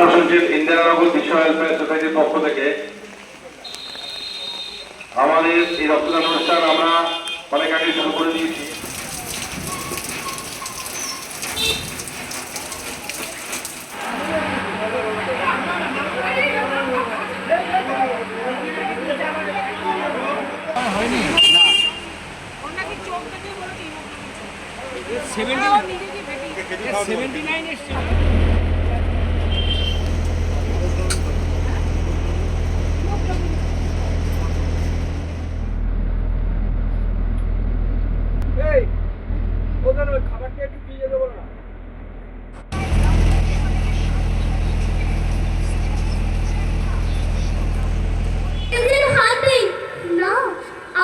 মহাসচিব ইন্দিরানগর বিশ্ব ওয়েলফেয়ার সোসাইটির পক্ষ থেকে আমাদের এই রক্তদান অনুষ্ঠান আমরা অনেক আগে শুরু করে দিয়েছি। সেভেন্টি নাইন এসছে এই ওখানে ওই খাবারটা একটু দিয়ে দেবো না এদের হাতে না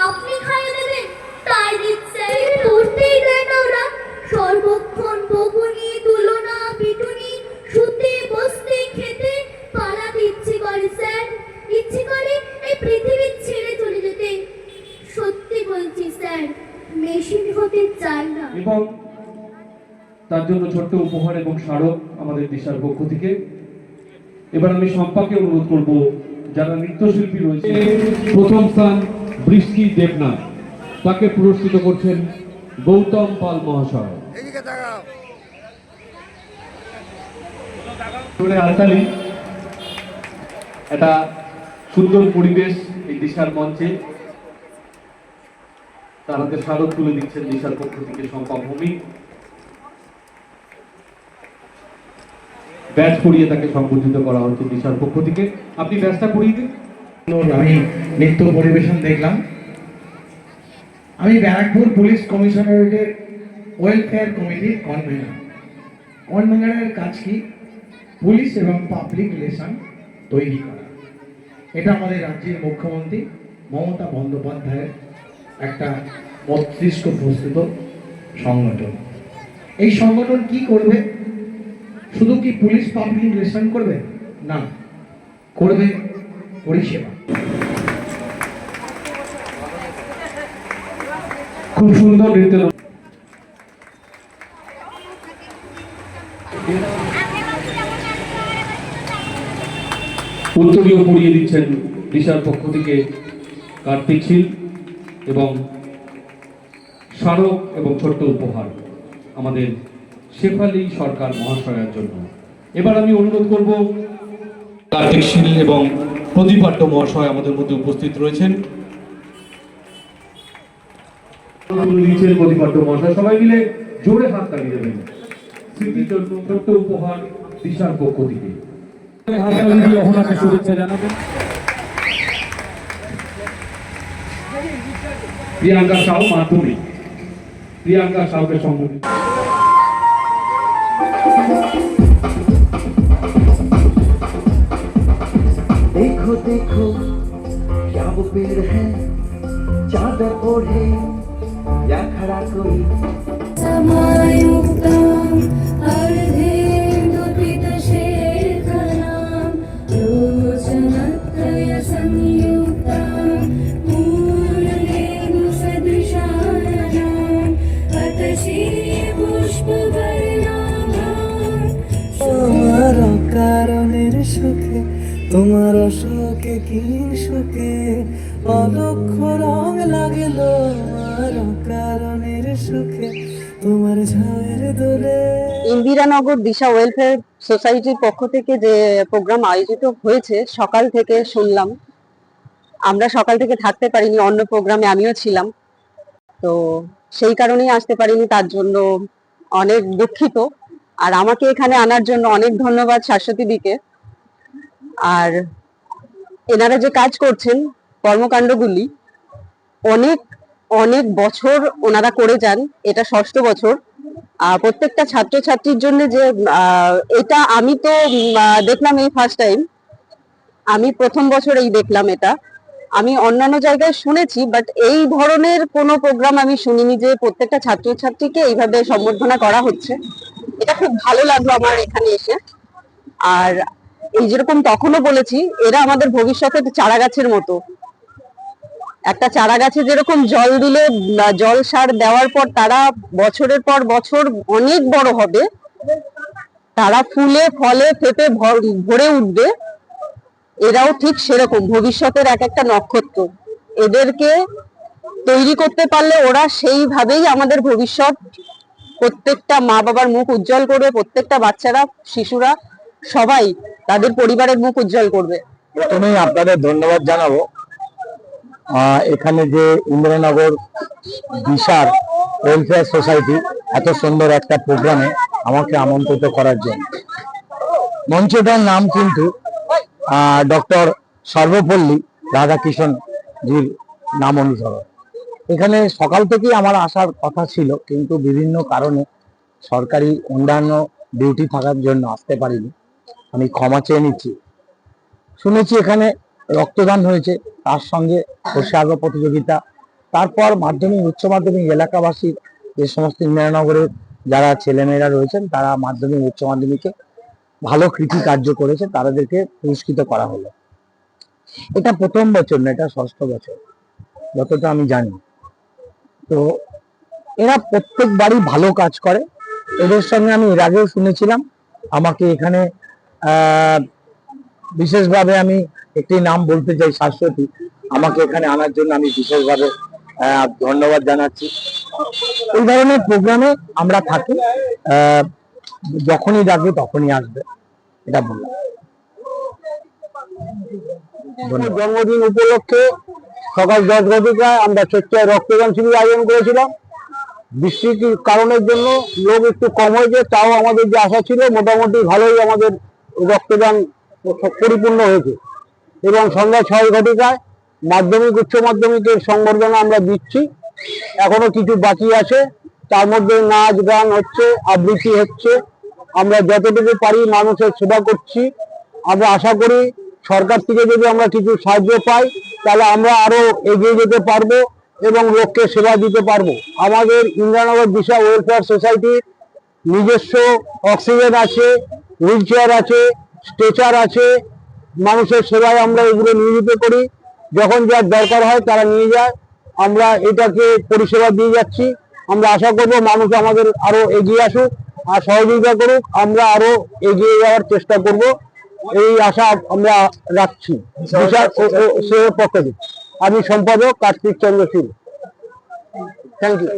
আপনি খাইয়ে দেবেন তাই দিচ্ছে পড়তেই দেয় না ওরা সর্বক্ষণ বকুনি তুলনা পিটুনি শুতে বসতে খেতে পালাতে ইচ্ছে করে স্যার ইচ্ছে করে এই পৃথিবী ছেড়ে চলে যেতে সত্যি বলছি স্যার মেশিন হতে চাই না এবং তার জন্য ছোট্ট উপহার এবং স্মারক আমাদের দিশার পক্ষ থেকে। এবার আমি সম্পাকে অনুরোধ করব যারা নৃত্যশিল্পী রয়েছে প্রথম স্থান বৃষ্টি দেবনাথ। তাকে পুরস্কৃত করছেন গৌতম পাল মহাশয়। হাততালি একটা সুন্দর পরিবেশ এই দিশার মঞ্চে। তার হাতে স্মারক তুলে দিচ্ছেন দিশার পক্ষ থেকে শম্পা ভৌমিক ব্যাচ পরিয়ে তাকে সংবর্ধিত করা হচ্ছে দিশার পক্ষ থেকে। আপনি ব্যাচটা পরিয়ে দিন। আমি নৃত্য পরিবেশন দেখলাম। আমি ব্যারাকপুর পুলিশ কমিশনারেটের ওয়েলফেয়ার কমিটির কনভেনার কনভেনারের কাজ কি? পুলিশ এবং পাবলিক রিলেশন তৈরি করা। এটা আমাদের রাজ্যের মুখ্যমন্ত্রী মমতা বন্দ্যোপাধ্যায়ের একটা মস্তিষ্ক প্রস্তুত সংগঠন। এই সংগঠন কি করবে? শুধু কি পুলিশ পাবলিক রিলেশন করবে? না, করবে পরিষেবা। খুব সুন্দর নৃত্য উত্তরীয় পরিয়ে দিচ্ছেন দিশার পক্ষ থেকে কার্তিক শীল। এবং স্মারক এবং ছোট্ট উপহার আমাদের শেফালি সরকার মহাশয়ের জন্য। এবার আমি অনুরোধ করব, কার্তিক শীল এবং প্রদীপাট্য মহাশয় আমাদের মধ্যে উপস্থিত রয়েছেন। দিচ্ছেন প্রদীপাট্য মহাশয় সবাই মিলে জোরে হাত তালি দেবেন। স্মৃতির জন্য ছোট্ট উপহার দিশার পক্ষ থেকে। হাত তালি শুভেচ্ছা জানাবেন। প্রিয়াঙ্কা সাউ মাধ্যমিক প্রিয়াঙ্কা সাউকে সম্বোধিত देखो देखो क्या वो पेड़ है चादर ओढ़े या खड़ा कोई समायुक्तम् তোমার শোকে কি সুখে অলক্ষ রং লাগল কারণের সুখে। তোমার ঝায়ের দোলে। ইন্দিরানগর দিশা ওয়েলফেয়ার সোসাইটির পক্ষ থেকে যে প্রোগ্রাম আয়োজিত হয়েছে, সকাল থেকে শুনলাম। আমরা সকাল থেকে থাকতে পারিনি, অন্য প্রোগ্রামে আমিও ছিলাম। তো সেই কারণেই আসতে পারিনি, তার জন্য অনেক দুঃখিত। আর আমাকে এখানে আনার জন্য অনেক ধন্যবাদ শাশ্বতী দিকে। আর এনারা যে কাজ করছেন, কর্মকাণ্ডগুলি, অনেক অনেক বছর ওনারা করে যান, এটা ষষ্ঠ বছর। প্রত্যেকটা ছাত্রছাত্রীর জন্য যে এটা আমি তো দেখলাম এই ফার্স্ট টাইম আমি প্রথম বছর এই দেখলাম এটা। আমি অন্যান্য জায়গায় শুনেছি বাট এই ধরনের কোনো প্রোগ্রাম আমি শুনিনি যে প্রত্যেকটা ছাত্রছাত্রীকে এইভাবে সম্বর্ধনা করা হচ্ছে। এটা খুব ভালো লাগল আমার এখানে এসে। আর এই যেরকম তখনও বলেছি, এরা আমাদের ভবিষ্যতে চারা গাছের মতো। একটা চারা গাছে যেরকম জল দিলে জল সার দেওয়ার পর তারা বছরের পর বছর অনেক বড় হবে, তারা ফুলে, ফলে, ফেপে ভর- উঠবে। এরাও ঠিক সেরকম, ভবিষ্যতের এক একটা নক্ষত্র। এদেরকে তৈরি করতে পারলে ওরা সেইভাবেই আমাদের ভবিষ্যৎ। প্রত্যেকটা মা বাবার মুখ উজ্জ্বল করবে, প্রত্যেকটা বাচ্চারা, শিশুরা সবাই তাদের পরিবারের মুখ উজ্জ্বল করবে। প্রথমেই আপনাদের ধন্যবাদ জানাব। এখানে যে ইন্দ্রনগর বিশার ওয়েলফেয়ার সোসাইটি এত সুন্দর একটা প্রোগ্রামে আমাকে আমন্ত্রিত করার জন্য। মঞ্চটার নাম কিন্তু ডক্টর সর্বপল্লী রাধাকিষণ জির নাম অনুসরণ। এখানে সকাল থেকেই আমার আসার কথা ছিল, কিন্তু বিভিন্ন কারণে সরকারি অন্যান্য ডিউটি থাকার জন্য আসতে পারিনি। আমি ক্ষমা চেয়ে নিচ্ছি। শুনেছি এখানে রক্তদান হয়েছে, তার সঙ্গে সর্ষে প্রতিযোগিতা। তারপর মাধ্যমিক, উচ্চ মাধ্যমিক এলাকাবাসী যে সমস্ত ইন্দিরানগরের যারা ছেলেমেয়েরা রয়েছেন, তারা মাধ্যমিক, উচ্চ মাধ্যমিকে ভালো কৃতি কার্য করেছে, তাদেরকে পুরস্কৃত করা হলো। এটা প্রথম বছর না, এটা ষষ্ঠ বছর, যতটা আমি জানি। তো এরা প্রত্যেকবারই ভালো কাজ করে। এদের সঙ্গে আমি এর আগেও শুনেছিলাম, আমাকে এখানে বিশেষভাবে আমি একটি নাম বলতে চাই শাশ্বতী। আমাকে এখানে আনার জন্য আমি বিশেষভাবে ধন্যবাদ জানাচ্ছি। এই ধরনের প্রোগ্রামে আমরা থাকি যখনই ডাকবে তখনই আসবে, এটা বললাম। জন্মদিন উপলক্ষে সকাল দশ ঘটিকায় আমরা স্বেচ্ছায় রক্তদান শিবির আয়োজন করেছিলাম। বৃষ্টির কারণের জন্য লোক একটু কম হয়েছে, তাও আমাদের যে আশা ছিল, মোটামুটি ভালোই আমাদের রক্তদান পরিপূর্ণ হয়েছে। এবং সন্ধ্যা ছয় ঘটিকায় মাধ্যমিক, উচ্চ মাধ্যমিকের সংবর্ধনা আমরা দিচ্ছি। এখনও কিছু বাকি আছে। তার মধ্যে নাচ, গান হচ্ছে, আবৃত্তি হচ্ছে। আমরা যতটুকু পারি মানুষের সেবা করছি। আমরা আশা করি সরকার থেকে যদি আমরা কিছু সাহায্য পাই, তাহলে আমরা আরও এগিয়ে যেতে পারব এবং লোককে সেবা দিতে পারব। আমাদের ইন্দ্রানগর দিশা ওয়েলফেয়ার সোসাইটির নিজস্ব অক্সিজেন আছে। হুইল চেয়ার আছে স্ট্রেচার আছে মানুষের সেবায় আমরা এগুলো নিয়োজিত করি। যখন যার দরকার হয় তারা নিয়ে যায়। আমরা এটাকে পরিষেবা দিয়ে যাচ্ছি। আমরা আশা করব মানুষ আমাদের আরও এগিয়ে আসুক আর সহযোগিতা করুক। আমরা আরও এগিয়ে যাওয়ার চেষ্টা করব। এই আশা আমরা রাখছি। পক্ষ থেকে। আমি সম্পাদক কার্তিক চন্দ্র সিং। থ্যাংক ইউ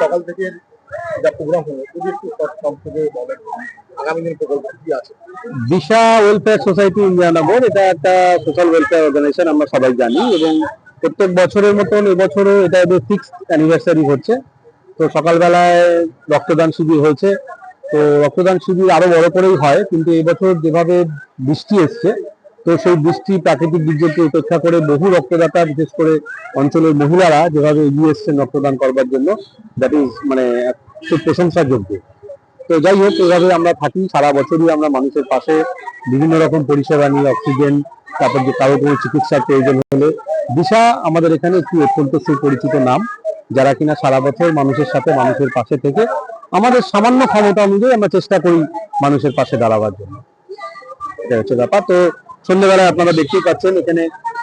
সকাল থেকে আছে? দিশা ওয়েলফেয়ার সোসাইটি ইন্ডিয়ানগর এটা একটা সোশ্যাল ওয়েলফেয়ার অর্গানাইজেশন, আমরা সবাই জানি, এবং প্রত্যেক বছরের মতন এবছরও এটা এদের সিক্স অ্যানিভার্সারি হচ্ছে। তো সকালবেলায় রক্তদান শিবির হয়েছে। তো রক্তদান শিবির আরও বড় করেই হয়, কিন্তু এবছর যেভাবে বৃষ্টি এসছে তো সেই বৃষ্টি প্রাকৃতিক দুর্যোগকে উপেক্ষা করে বহু রক্তদাতা, বিশেষ করে অঞ্চলের মহিলারা যেভাবে এগিয়ে এসছেন রক্তদান করবার জন্য দ্যাট ইজ মানে খুব প্রশংসার যোগ্য তো যাই হোক, এভাবে আমরা থাকি, সারা বছরই আমরা মানুষের পাশে, বিভিন্ন রকম পরিষেবা নিয়ে অক্সিজেন, তারপর যে কারও কোনো চিকিৎসার প্রয়োজন হলে। দিশা আমাদের এখানে একটি অত্যন্ত সুপরিচিত নাম, যারা কিনা সারা বছর মানুষের সাথে, মানুষের পাশে থেকে, আমাদের সামান্য ক্ষমতা অনুযায়ী আমরা চেষ্টা করি মানুষের পাশে দাঁড়াবার জন্য। এটা হচ্ছে ব্যাপার। তো সন্ধ্যেবেলায় আপনারা দেখতেই পাচ্ছেন এখানে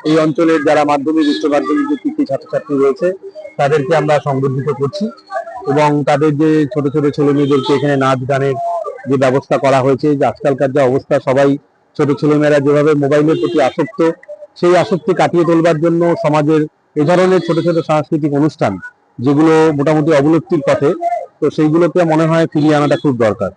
এই অঞ্চলের যারা মাধ্যমিক, উচ্চ মাধ্যমিক যে কৃতি ছাত্রছাত্রী রয়েছে, তাদেরকে আমরা সংবর্ধিত করছি এবং তাদের যে ছোট ছোট ছেলে মেয়েদেরকে এখানে নাচ গানের যে ব্যবস্থা করা হয়েছে, যে আজকালকার যে অবস্থা, সবাই ছোট ছেলেমেয়েরা যেভাবে মোবাইলের প্রতি আসক্ত, সেই আসক্তি কাটিয়ে তোলবার জন্য সমাজের এ ধরনের ছোট ছোট সাংস্কৃতিক অনুষ্ঠান, যেগুলো মোটামুটি অবলুপ্তির পথে, তো সেইগুলোকে মনে হয় ফিরিয়ে আনাটা খুব দরকার।